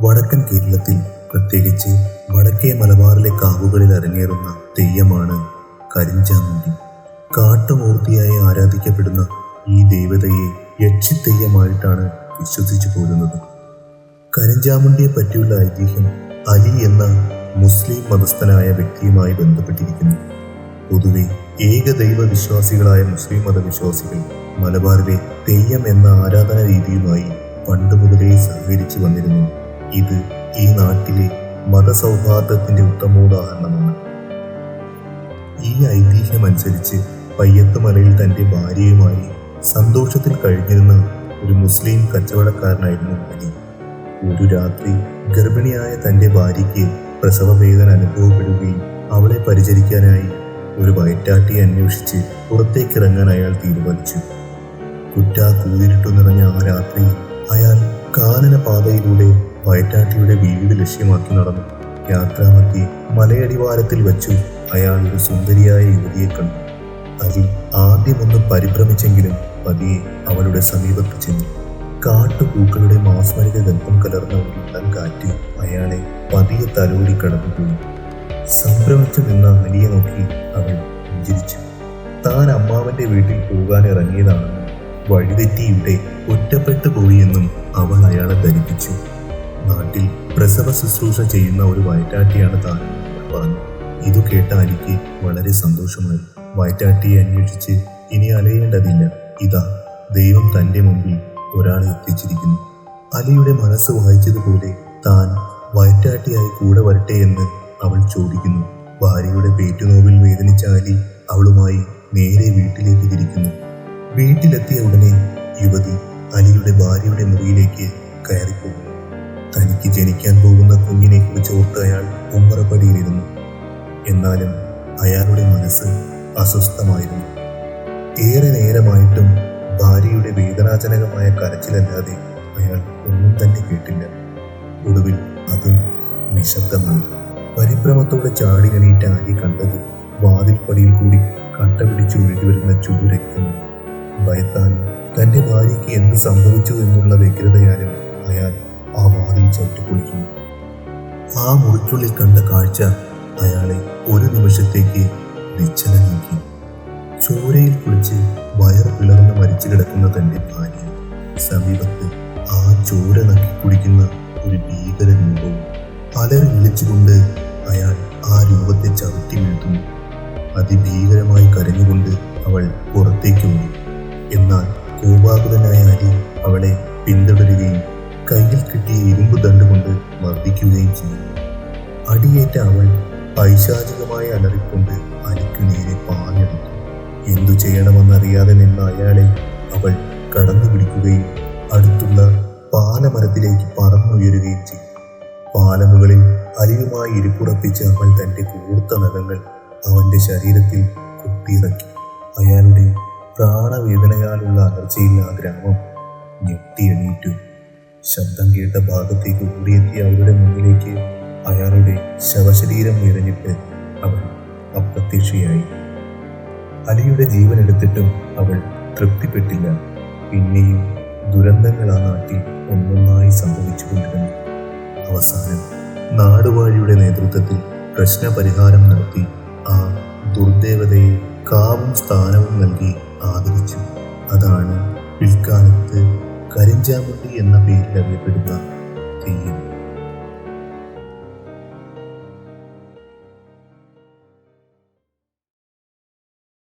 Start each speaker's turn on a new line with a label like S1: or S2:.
S1: വടക്കൻ കേരളത്തിൽ പ്രത്യേകിച്ച് വടക്കേ മലബാറിലെ കാവുകളിൽ അരങ്ങേറുന്ന തെയ്യമാണ് കരിഞ്ചാമുണ്ടി. കാട്ടുമൂർത്തിയായി ആരാധിക്കപ്പെടുന്ന ഈ ദേവതയെ യക്ഷിത്തെയ്യമായിട്ടാണ് വിശ്വസിച്ചു പോരുന്നത് കരിഞ്ചാമുണ്ടിയെ പറ്റിയുള്ള ഐതിഹ്യം അലി എന്ന മുസ്ലിം മതസ്ഥനായ വ്യക്തിയുമായി ബന്ധപ്പെട്ടിരിക്കുന്നു. പൊതുവെ ഏകദൈവ വിശ്വാസികളായ മുസ്ലിം മതവിശ്വാസികൾ മലബാറിലെ തെയ്യം എന്ന ആരാധന രീതിയുമായി പണ്ട് മുതലേ സഹകരിച്ചു വന്നിരുന്നു. ഇത് ഈ നാട്ടിലെ മതസൗഹാർദ്ദത്തിന്റെ ഉത്തമ ഉദാഹരണമാണ്. ഈ ഐതിഹ്യമനുസരിച്ച് പയ്യത്തുമലയിൽ തന്റെ ഭാര്യയുമായി സന്തോഷത്തിൽ കഴിഞ്ഞിരുന്ന ഒരു മുസ്ലിം കച്ചവടക്കാരനായിരുന്നു അലി ഒരു രാത്രി ഗർഭിണിയായ തന്റെ ഭാര്യയ്ക്ക് പ്രസവവേദന അനുഭവപ്പെടുകയും അവളെ പരിചരിക്കാനായി ഒരു വയറ്റാട്ടിയെ അന്വേഷിച്ച് പുറത്തേക്കിറങ്ങാൻ അയാൾ തീരുമാനിച്ചു. കുറ്റാ കൂതിരിട്ടു നിറഞ്ഞ ആ രാത്രി അയാൾ കാനന പാതയിലൂടെ വയറ്റാട്ടിയുടെ വീട് ലക്ഷ്യമാക്കി നടന്നു. യാത്രാമധ്യേ മലയടിവാരത്തിൽ വച്ചു അയാൾ ഒരു സുന്ദരിയായ യുവതിയെ കണ്ടു. അലി ആദ്യമൊന്ന് പരിഭ്രമിച്ചെങ്കിലും പതിയെ അവളുടെ സമീപത്ത് ചെന്നു. കാട്ടുപൂക്കളുടെ മാസ്മരിക ഗന്ധം കലർന്ന ഒരു ഇളം കാറ്റ് അയാളെ പതിയെ തലോടി കടന്നുപോയി സംഭ്രമിച്ചു നിന്ന അലിയെ നോക്കി അവൾ പുഞ്ചിരിച്ചു. താൻ അമ്മാവന്റെ വീട്ടിൽ പോകാൻ ഇറങ്ങിയതാണെന്നും വഴിതെറ്റി ഒറ്റപ്പെട്ടു പോയിയെന്നും അവൾ അയാളെ ധരിപ്പിച്ചു. നാട്ടിൽ പ്രസവ ശുശ്രൂഷ ചെയ്യുന്ന ഒരു വയറ്റാട്ടിയാണ് താൻ പറഞ്ഞു. ഇതു കേട്ട അലിക്ക് വളരെ സന്തോഷമായി. വയറ്റാട്ടിയെ അന്വേഷിച്ച് ഇനി അലയേണ്ടതില്ല. ഇതാ ദൈവം തന്റെ മുമ്പിൽ ഒരാളെ എത്തിച്ചിരിക്കുന്നു. അലിയുടെ മനസ്സ് വായിച്ചതുപോലെ താൻ വയറ്റാട്ടിയായി കൂടെ വരട്ടെ എന്ന് അവൾ ചോദിക്കുന്നു. ഭാര്യയുടെ പേറ്റുനോവിൽ വേദനിച്ച അലി അവളുമായി നേരെ വീട്ടിലേക്ക് തിരിക്കുന്നു. വീട്ടിലെത്തിയ ഉടനെ യുവതി അലിയുടെ ഭാര്യയുടെ മുറിയിലേക്ക് കയറിപ്പോകുന്നു. തനിക്ക് ജനിക്കാൻ പോകുന്ന കുഞ്ഞിനെ കുറിച്ച് ഓർത്ത് അയാൾ ഉമ്മറപ്പടിയിലിരുന്നു. എന്നാലും അയാളുടെ മനസ്സ് അസ്വസ്ഥമായിരുന്നു. ഏറെ നേരമായിട്ടും ഭാര്യയുടെ വേദനാജനകമായ കരച്ചിലല്ലാതെ അയാൾ ഒന്നും തന്നെ കേട്ടില്ല. ഒടുവിൽ അതും നിശബ്ദമായി. പരിഭ്രമത്തോടെ ചാടി എണീറ്റ അരി കണ്ടത് വാതിൽപ്പടിയിൽ കൂടി കട്ട പിടിച്ച് ഒഴുകി വരുന്ന ചൂരക്കും ഭയത്താലും തന്റെ ഭാര്യയ്ക്ക് എന്ത് സംഭവിച്ചു എന്നുള്ള വ്യഗ്രതയാലും അയാൾ ആ വാതിൽ ചവിട്ടിപ്പൊളിക്കുന്നു ആ മുറിക്കുള്ളിൽ കണ്ട കാഴ്ച അയാളെ ഒരു നിമിഷത്തേക്ക് നിശ്ചലമാക്കി. ചോരയിൽ കുളിച്ച് വയർ പിളർന്ന് മരിച്ചു കിടക്കുന്ന തന്റെ ഭാര്യ സമീപത്ത് ആ ചോര നക്കി കുടിക്കുന്ന ഒരു ഭീകര രൂപവും പലരും വിളിച്ചുകൊണ്ട് അയാൾ ആ രൂപത്തെ ചവിട്ടി വീഴ്ത്തുന്നു. അതിഭീകരമായി കരഞ്ഞുകൊണ്ട് അവൾ പുറത്തേക്ക് ഓടി. എന്നാൽ കോപാകുതനായ അരി അവളെ പിന്തുടരുകയും കയ്യിൽ കിട്ടിയ ഇരുമ്പ് ദണ്ടുകൊണ്ട് മർദ്ദിക്കുകയും ചെയ്യും അടിയേറ്റ അവൾ പൈശാചികമായ അലറിക്കൊണ്ട് അലിക്കു നേരെ പാഞ്ഞെടുത്തു. എന്തു ചെയ്യണമെന്നറിയാതെ നിന്ന അയാളെ അവൾ കടന്നു പിടിക്കുകയും അടുത്തുള്ള പാലമരത്തിലേക്ക് പറന്നുയരുകയും ചെയ്തു. പാലമുകളിൽ അലിയുമായി ഇരിപ്പുറപ്പിച്ച അവൾ തന്റെ കൂർത്ത നഖങ്ങൾ അവന്റെ ശരീരത്തിൽ കുത്തിയിറക്കി അയാളുടെ പ്രാണവേദനയാലുള്ള അലർച്ചയിൽ ആ ഗ്രാമം ഞെട്ടിയെണീറ്റു. ശബ്ദം കേട്ട ഭാഗത്തേക്ക് ഓടിയെത്തിയ അവരുടെ മുന്നിലേക്ക് അയാളുടെ ശവശരീരം നിറഞ്ഞിട്ട് അവൾ അപ്രത്യക്ഷയായി. അലിയുടെ ജീവൻ എടുത്തിട്ടും അവൾ തൃപ്തിപ്പെട്ടില്ല. പിന്നെയും ദുരന്തങ്ങൾ ആ നാട്ടിൽ ഒന്നൊന്നായി സംഭവിച്ചുകൊണ്ടിരുന്നു. അവസാനം നാടുവാഴിയുടെ നേതൃത്വത്തിൽ പ്രശ്നപരിഹാരം നടത്തി ആ ദുർദേവതയെ കാവും സ്ഥാനവും നൽകി ആദരിച്ചു. അതാണ് പിൽക്കാലത്ത് കരിഞ്ചാമുണ്ടി എന്ന പേരിൽ അറിയപ്പെടുന്ന